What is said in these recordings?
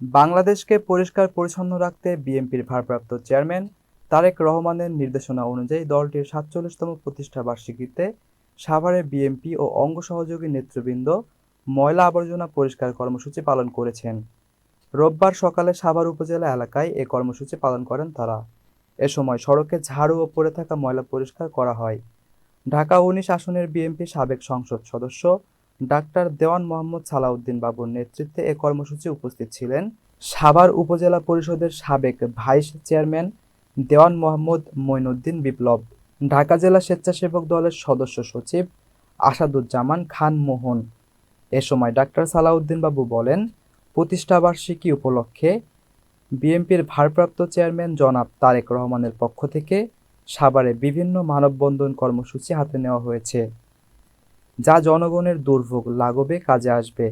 বাংলাদেশকে পরিষ্কার পরিচ্ছন্ন রাখতে বিএনপির ভারপ্রাপ্ত চেয়ারম্যান তারেক রহমানের নির্দেশনা অনুযায়ী দলটির সাতচল্লিশতম প্রতিষ্ঠা বার্ষিকীতে সাভারে বিএনপি ও অঙ্গ সহযোগী নেতৃবৃন্দ ময়লা আবর্জনা পরিষ্কার কর্মসূচি পালন করেছেন। রোববার সকালে সাভার উপজেলা এলাকায় এ কর্মসূচি পালন করেন তারা। এ সময় সড়কে ঝাড়ু ও পড়ে থাকা ময়লা পরিষ্কার করা হয়। ঢাকা উনিশ আসনের বিএনপি সাবেক সংসদ সদস্য ডাক্তার দেওয়ান মোহাম্মদ সালাউদ্দিন বাবুর নেতৃত্বে এ কর্মসূচি উপস্থিত ছিলেন। সাভার উপজেলা পরিষদের সাবেক ভাইস চেয়ারম্যান দেওয়ান মোহাম্মদ মঈনুদ্দিন বিপ্লব, ঢাকা জেলা স্বেচ্ছাসেবক দলের সদস্য সচিব আসাদুজ্জামান খান মোহন। এ সময় ডাক্তার সালাউদ্দিন বাবু বলেন প্রতিষ্ঠাবার্ষিকী উপলক্ষে বিএনপির ভারপ্রাপ্ত চেয়ারম্যান জনাব তারেক রহমানের পক্ষ থেকে সাভারে বিভিন্ন মানববন্ধন কর্মসূচি হাতে নেওয়া হয়েছে। যা জনগণের দুর্ভোগ লাঘবে কাজে আসবে।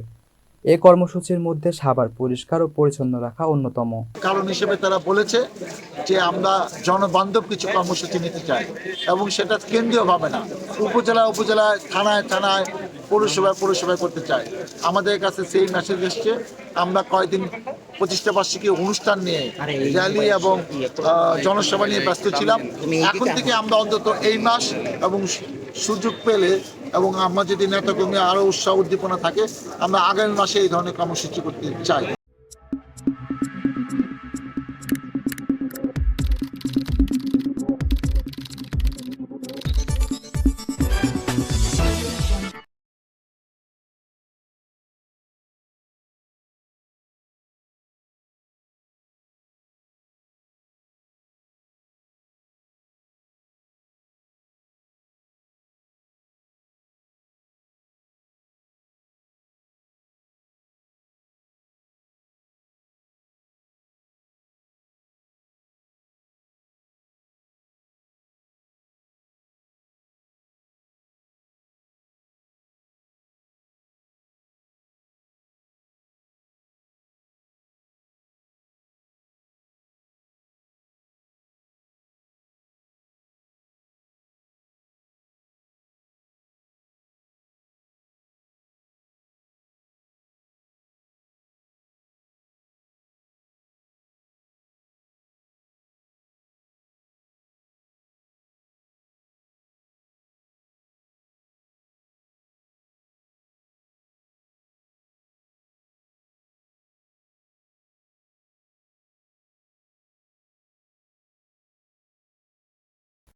এ কর্মসূচির মধ্যে সাভার পরিষ্কার ও পরিচ্ছন্ন রাখা অন্যতম। কারণ হিসেবে তারা বলেছে যে আমরা জনবান্ধব কিছু কর্মসূচি নিতে চাই এবং সেটা কেন্দ্রীয়ভাবে না উপজেলা উপজেলায় থানায় থানায় পৌরসভায় পৌরসভায় করতে চাই। আমাদের কাছে সেই মেসেজ এসছে আমরা কয়েকদিন প্রতিষ্ঠা বার্ষিকী অনুষ্ঠান নিয়ে র্যালি এবং আহ, জনসভা নিয়ে ব্যস্ত ছিলাম। এখন থেকে আমরা অন্তত এই মাস এবং সুযোগ পেলে এবং আমরা যদি নেতাকর্মী আরও উৎসাহ উদ্দীপনা থাকে, আমরা আগামী মাসে এই ধরনের কর্মসূচি করতে চাই।